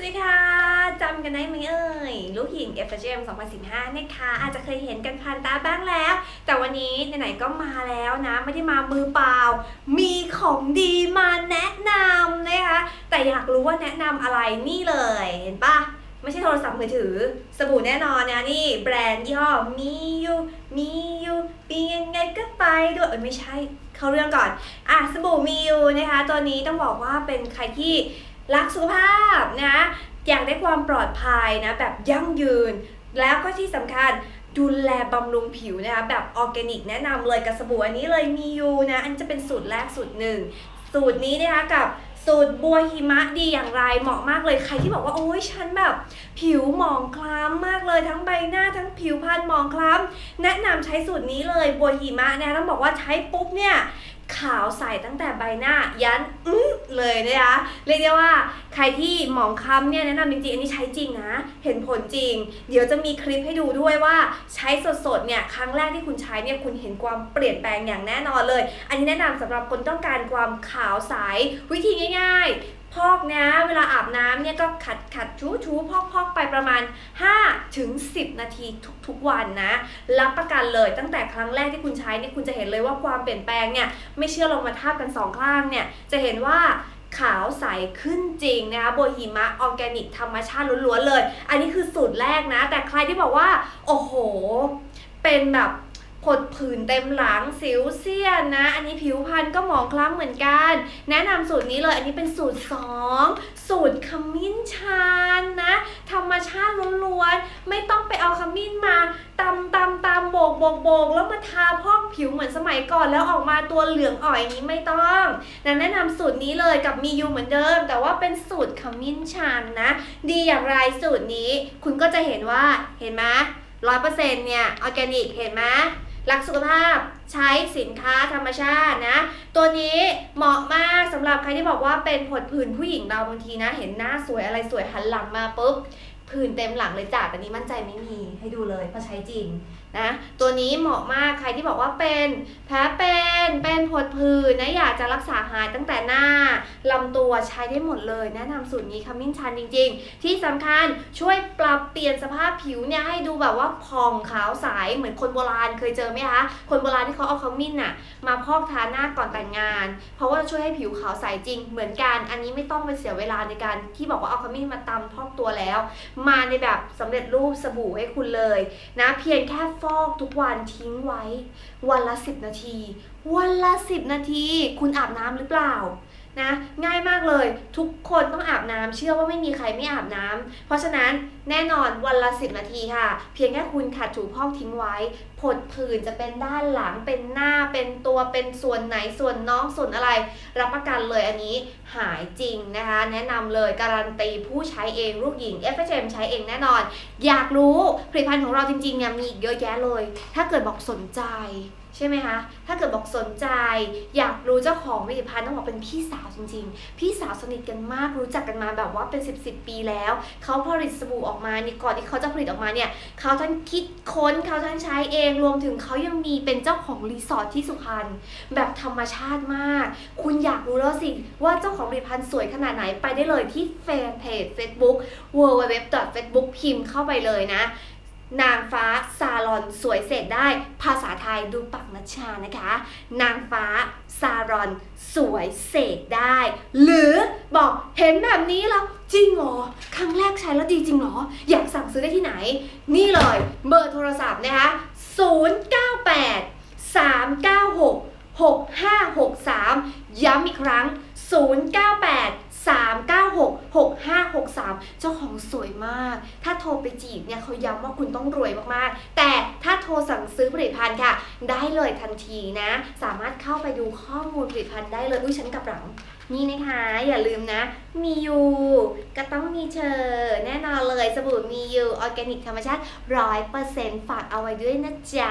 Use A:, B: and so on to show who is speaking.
A: วัสดีค่ะ จำกันได้ไหมเอ่ย ลูกหิน FGM 2015 นะคะ อาจจะเคยเห็นกันผ่านตาบ้างแล้ว แต่วันนี้ไหนๆก็มาแล้วนะ ไม่ได้มามือเปล่า มีของดีมาแนะนำนะคะ แต่อยากรู้ว่าแนะนำอะไรนี่เลย เห็นปะไม่ใช่โทรศัพท์มือถือ สบู่แน่นอนนะนี่ แบรนด์ยี่ห้อมียูมียูปียังไงก็ไปด้วยเอ้ยไม่ใช่ เข้าเรื่องก่อน อะสบู่มียูนะคะ ตัวนี้ต้องบอกว่าเป็นใครที่ รักสุขภาพนะอยากได้ความปลอดภัยนะแบบยั่งยืน แล้วก็ที่สำคัญดูแลบำรุงผิวนะคะแบบออร์แกนิกแนะนำเลยกับสบู่อันนี้เลยมียูนะอันจะเป็นสูตรแรกสูตรหนึ่งสูตรนี้นะคะกับสูตรบัวหิมะดีอย่างไรเหมาะมากเลยใครที่บอกว่าโอ้ยฉันแบบ ผิวหมองคล้ำมากเลยทั้งใบหน้าทั้งผิวพรรณหมองคล้ำแนะนำใช้สูตรนี้เลยบัวหิมะนี่ยต้องบอกว่าใช้ปุ๊บเนี่ย ขาวใสตั้งแต่ใบหน้ายันอื้อเลยนะคะเรียกได้ว่าใครที่หมองคล้ำเนี่ยแนะนำจริงๆอันนี้ใช้จริงนะ เห็นผลจริง เดี๋ยวจะมีคลิปให้ดูด้วยว่าใช้สดๆเนี่ยครั้งแรกที่คุณใช้เนี่ยคุณเห็นความเปลี่ยนแปลงอย่างแน่นอนเลย อันนี้แนะนำสำหรับคนต้องการความขาวใสวิธีง่าย ๆ พอกนะ เวลาอาบน้ำเนี่ยก็ขัดขัดชูชูพอกพอกไปประมาณ 5 ถึง 10 นาทีทุกๆวันนะ รับประกันเลยตั้งแต่ครั้งแรกที่คุณใช้เนี่ยคุณจะเห็นเลยว่าความเปลี่ยนแปลงเนี่ยไม่เชื่อลองมาทาบกันสองข้างเนี่ยจะเห็นว่าขาวใสขึ้นจริงนะคะโบหิมะออร์แกนิกธรรมชาติล้วนๆเลย อันนี้คือสูตรแรกนะ แต่ใครที่บอกว่า โอ้โห เป็นแบบผดผื่นเต็มหลังสิวเซียนนะ อันนี้ผิวพรรณก็หมองคล้ำเหมือนกัน แนะนำสูตรนี้เลย อันนี้เป็นสูตร 2 สูตรขมิ้นชัน ชาติล้วนๆ ไม่ต้องไปเอาขมิ้นมาตำตำตำโบกโบกโบกแล้วมาทาพอกผิวเหมือนสมัยก่อนแล้วออกมาตัวเหลืองอ่อยนี้ไม่ต้องนะแนะนำสูตรนี้เลยกับมียูเหมือนเดิม แต่ว่าเป็นสูตรขมิ้นชันนะ ดีอย่างไรสูตรนี้ คุณก็จะเห็นว่าเห็นไหมร้อยเปอร์เซ็นต์เนี่ยออร์แกนิกเห็นไหมรักสุขภาพใช้สินค้าธรรมชาตินะ ตัวนี้เหมาะมากสำหรับใครที่บอกว่าเป็นผดผื่นผู้หญิงเราบางทีนะ เห็นหน้าสวยอะไรสวยหันหลังมาปุ๊บ ผื่นเต็มหลังเลยจ้ะแต่นี้มั่นใจไม่มีให้ดูเลยเพราะใช้จริงนะ ตัวนี้เหมาะมากใครที่บอกว่าเป็นแพ้เป็นเป็นผดผื่นนะอยากจะรักษาหายตั้งแต่หน้าลำตัวใช้ได้หมดเลย แนะนำสูตรนี้ขมิ้นชันจริง ๆ ที่สำคัญช่วยปรับเปลี่ยนสภาพผิวเนี่ยให้ดูแบบว่าผ่องขาวใสเหมือนคนโบราณเคยเจอไหมคะคนโบราณที่เขาเอาขมิ้นน่ะมาพอกทาหน้าก่อนแต่งงาน เพราะว่าจะช่วยให้ผิวขาวใสจริง เหมือนกันอันนี้ไม่ต้องไปเสียเวลาในการที่บอกว่าเอาขมิ้นมาตำพอกตัวแล้วมาในแบบสำเร็จรูปสบู่ให้คุณเลยนะเพียงแค่ฟอกทุกวันทิ้งไว้ วันละ 10 นาที วันละ 10 นาที คุณอาบน้ำหรือเปล่านะง่ายมากเลยทุกคนต้องอาบน้ำเชื่อว่าไม่มีใครไม่อาบน้ำเพราะฉะนั้นแน่นอนวันละ 10 นาทีค่ะ เพียงแค่คุณขัดถูพอกทิ้งไว้ผดผื่นจะเป็นด้านหลังเป็นหน้าเป็นตัวเป็นส่วนไหนส่วนน้องส่วนอะไร รับประกันเลยอันนี้หายจริงนะคะ แนะนำเลยการันตีผู้ใช้เองลูกหญิง f h m ใช้เองแน่นอน อยากรู้ผลิตภัณฑ์ของเราจริงๆเนี่ยมีอีกเยอะแยะเลย ถ้าเกิดบอกสนใจใช่ไหมคะ ถ้าเกิดบอกสนใจ อยากรู้เจ้าของผลิตภัณฑ์ต้องบอกเป็นพี่สาวจริง ๆ พี่สาวสนิทกันมากรู้จักกันมาแบบว่าเป็น 10บสปีแล้ว เขาผลิตสบู่ออกมาเนี่ก่อนที่เขาจะผลิตออกมาเนี่ยเขาทั้งคิดค้นเขาทั้งใช้เองรวมถึงเขายังมีเป็นเจ้าของรีสอร์ทที่สุพรรณแบบธรรมชาติมาก คุณอยากรู้แล้วสิว่าเจ้าของผลิตภัณฑ์สวยขนาดไหนไปได้เลยที่แฟนเพจ Facebook w w w f a c e b o o k พิมพ์เข้าไปเลยนะ นางฟ้าซาลอนสวยเสกได้ ภาษาไทยดูปักนัชชานะคะ นางฟ้าซาลอนสวยเสกได้ หรือบอกเห็นแบบนี้แล้วจริงเหรอครั้งแรกใช้แล้วดีจริงเหรอ อยากสั่งซื้อได้ที่ไหน นี่เลยเบอร์โทรศัพท์นะคะ 098 396 6563 ย้ำอีกครั้ง 098 396 6563 เจ้าของสวยมาก ถ้าโทรไปจีบเนี่ยเขาย้ำว่าคุณต้องรวยมากๆ แต่ถ้าโทรสั่งซื้อผลิตภัณฑ์ค่ะ ได้เลยทันทีนะ สามารถเข้าไปดูข้อมูลผลิตภัณฑ์ได้เลย อุ้ยฉันกลับหลังนี่นะคะอย่าลืมนะ มียูก็ต้องมีเธอแน่นอนเลยสบู่มียูออร์แกนิกธรรมชาติร้อยเปอร์เซ็นต์ฝากเอาไว้ด้วยนะจ๊ะ